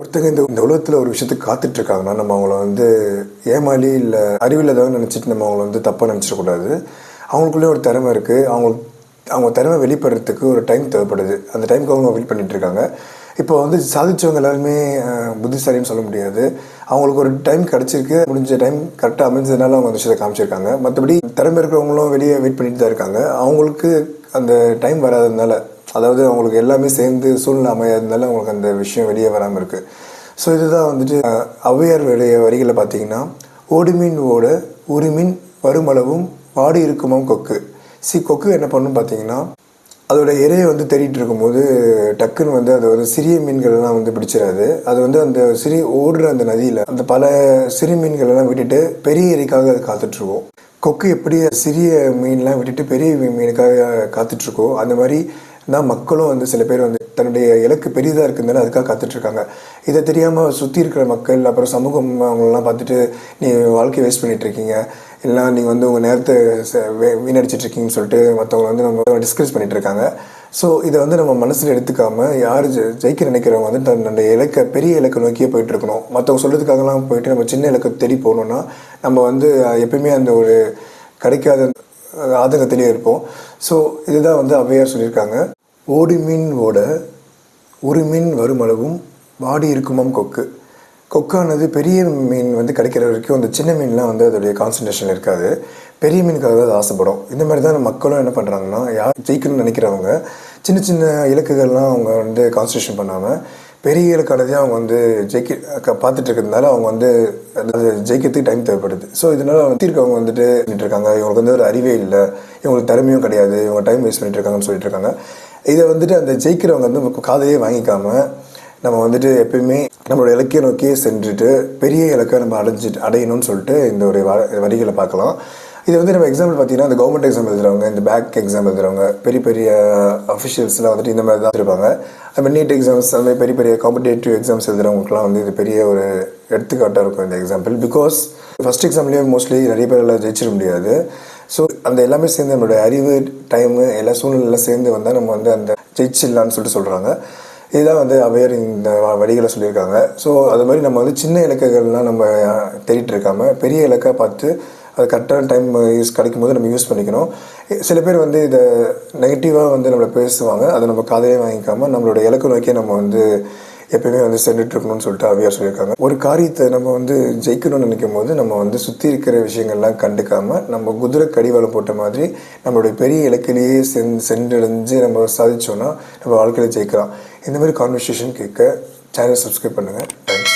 ஒருத்தங்க இந்த இந்த உலகத்தில் ஒரு விஷயத்துக்கு காத்துட்டு இருக்காங்கன்னா நம்ம அவங்கள வந்து ஏமாளி இல்லை அறிவில்லாதவங்க நினச்சிட்டு நம்ம அவங்கள வந்து தப்பாக நினச்சிடக்கூடாது. அவங்களுக்குள்ளே ஒரு திறமை இருக்குது அவங்க அவங்க திறமை வெளிப்படுறதுக்கு ஒரு டைம் தேவைப்படுது. அந்த டைமுக்கு அவங்க வெயிட் பண்ணிகிட்ருக்காங்க இருக்காங்க இப்போ வந்து சாதிச்சவங்க எல்லாருமே புத்திசாலின்னு சொல்ல முடியாது. அவங்களுக்கு ஒரு டைம் கிடச்சிருக்கு. முடிஞ்ச டைம் கரெக்டாக அமைஞ்சதுனால அவங்க அந்த விஷயத்தை காமிச்சிருக்காங்க. மற்றபடி திறமை இருக்கிறவங்களும் வெளியே வெயிட் பண்ணிட்டு தான் இருக்காங்க. அவங்களுக்கு அந்த டைம் வராததுனால அதாவது அவங்களுக்கு எல்லாமே சேர்ந்து சூழ்நிலை அமையாததுனால அவங்களுக்கு அந்த விஷயம் வெளியே வராமல் இருக்குது ஸோ இதுதான் வந்துட்டு அஹ், ஔவையாருடைய வரிகளை பார்த்தீங்கன்னா ஓடுமீன் ஓட உரிமீன் வருமளவும் வாடி இருக்குமாம் கொக்கு. சி கொக்கு என்ன பண்ணும் பார்த்தீங்கன்னா அதோட இறையை வந்து தேடிட்டு இருக்கும்போது டக்குன்னு வந்து அது வந்து சிறிய மீன்கள்லாம் வந்து பிடிச்சிடாது அது வந்து அந்த சிறிய ஓடுற அந்த நதியில் அந்த பல சிறு மீன்கள் எல்லாம் விட்டுட்டு பெரிய இறைக்காக அது காத்துட்ருக்கோம். கொக்கு எப்படி சிறிய மீன்லாம் விட்டுட்டு பெரிய மீனுக்காக காத்துட்ருக்கோ அந்த மாதிரி தான் மக்களும் வந்து சில பேர் வந்து தன்னுடைய இலக்கு பெரியதாக இருக்குதுனால அதுக்காக காத்துட்ருக்காங்க. இதை தெரியாமல் சுற்றி இருக்கிற மக்கள் அப்புறம் சமூகம் அவங்களெலாம் பார்த்துட்டு நீ வாழ்க்கையை வேஸ்ட் பண்ணிகிட்ருக்கீங்க இருக்கீங்க நீங்கள் வந்து உங்கள் நேரத்தை வீணடிச்சிட்ருக்கீங்கன்னு இருக்கீங்கன்னு சொல்லிட்டு மற்றவங்களை வந்து நம்ம டிஸ்கஸ் பண்ணிட்டு இருக்காங்க ஸோ இதை வந்து நம்ம மனசில் எடுத்துக்காம யார் ஜெ- ஜெயிக்க நினைக்கிறவங்க வந்து தன்னுடைய இலக்கை பெரிய இலக்கை நோக்கியே போயிட்டு இருக்கணும் மற்றவங்க சொல்கிறதுக்காகலாம் போயிட்டு நம்ம சின்ன இலக்கை தேடி போகணுன்னா நம்ம வந்து எப்பயுமே அந்த ஒரு கிடைக்காத ஆதங்கத்திலே இருப்போம். ஸோ இதுதான் வந்து அவையார் சொல்லியிருக்காங்க. ஓடி மீன் ஓட ஒரு மீன் வருமளவும் வாடி இருக்குமாம் கொக்கு. கொக்கானது பெரிய மீன் வந்து கிடைக்கிற வரைக்கும் அந்த சின்ன மீன்லாம் வந்து அதோடைய கான்சன்ட்ரேஷன் இருக்காது. பெரிய மீனுக்காக தான் அது ஆசைப்படும். இந்த மாதிரி தான் மக்களும் என்ன பண்ணுறாங்கன்னா யார் ஜெயிக்கணும்னு நினைக்கிறவங்க சின்ன சின்ன இலக்குகள்லாம் அவங்க வந்து கான்சன்ட்ரேஷன் பண்ணாமல் பெரிய அவங்க வந்து ஜெயிக்க க- பார்த்துட்டு இருக்கிறதுனால அவங்க வந்து ஜெயிக்கிறதுக்கு டைம் தேவைப்படுது. ஸோ இதனால அவங்க இருக்கவங்க வந்துட்டு பண்ணிட்டு இருக்காங்க இவங்களுக்கு வந்து ஒரு அறிவே இல்லை. இவங்களுக்கு திறமையும் கிடையாது. இவங்க டைம் வேஸ்ட் பண்ணிட்டு இருக்காங்கன்னு சொல்லிட்டு இருக்காங்க இதை வந்துட்டு அந்த ஜெயிக்கிறவங்க வந்து காதையே வாங்கிக்காம நம்ம வந்துட்டு எப்பயுமே நம்மளோட இலக்கிய நோக்கியே சென்றுட்டு பெரிய இலக்கை நம்ம அடைஞ்சிட்டு அடையணும்னு சொல்லிட்டு இந்த ஒரு வ- வரிகளை பார்க்கலாம். இது வந்து நம்ம எக்ஸாம்பிள் பார்த்தீங்கன்னா இந்த கவர்மெண்ட் எக்ஸாம் எழுதுறவங்க இந்த பேக் எக்ஸாம் எழுதுறவங்க பெரிய பெரிய அஃபிஷியல்ஸ்லாம் வந்துட்டு இந்த மாதிரி தான் இருப்பாங்க அது மாதிரி நீட் எக்ஸாம்ஸ் அந்த மாதிரி பெரிய பெரிய காம்படேட்டிவ் எக்ஸாம்ஸ் எழுதுறவங்களுக்குலாம் வந்து இது பெரிய ஒரு எடுத்துக்காட்டாக இருக்கும் இந்த எக்ஸாம்பிள் பிகாஸ் ஃபஸ்ட் எக்ஸாம்லேயே மோஸ்ட்லி நிறைய பேரால் ஜெயிச்சிட முடியாது. ஸோ அந்த எல்லாமே சேர்ந்து நம்மளுடைய அறிவு டைமு எல்லா சூழ்நிலையெல்லாம் சேர்ந்து வந்தால் நம்ம வந்து அந்த ஜெயிச்சிடலான்னு சொல்லிட்டு சொல்கிறாங்க இதுதான் வந்து அவையர் இந்த வழிகளை சொல்லியிருக்காங்க. ஸோ அது மாதிரி நம்ம வந்து சின்ன இலக்குகள்லாம் நம்ம தேடிட்டு இருக்காம பெரிய இலக்கை பார்த்து அது கரெக்டான டைம் யூஸ் கிடைக்கும் போது நம்ம யூஸ் பண்ணிக்கணும். சில பேர் வந்து இதை நெகட்டிவாக வந்து நம்மளை பேசுவாங்க. அதை நம்ம காதையே வாங்கிக்காமல் நம்மளோட இலக்கு நோக்கியே நம்ம வந்து எப்பயுமே வந்து சென்றுட்டு இருக்கணும்னு சொல்லிட்டு அவியார் சொல்லியிருக்காங்க. ஒரு காரியத்தை நம்ம வந்து ஜெயிக்கணும்னு நினைக்கும் போது நம்ம வந்து சுற்றி இருக்கிற விஷயங்கள்லாம் கண்டுக்காம நம்ம குதிரை கடிவாளம் போட்ட மாதிரி நம்மளுடைய பெரிய இலக்கிலேயே சென் சென்றடைஞ்சு நம்ம சாதிச்சோன்னா நம்ம வாழ்க்கையில் ஜெயிக்கலாம். இந்த மாதிரி கான்வர்சேஷன் கேட்க சேனல் சப்ஸ்கிரைப் பண்ணுங்கள் தேங்க்ஸ்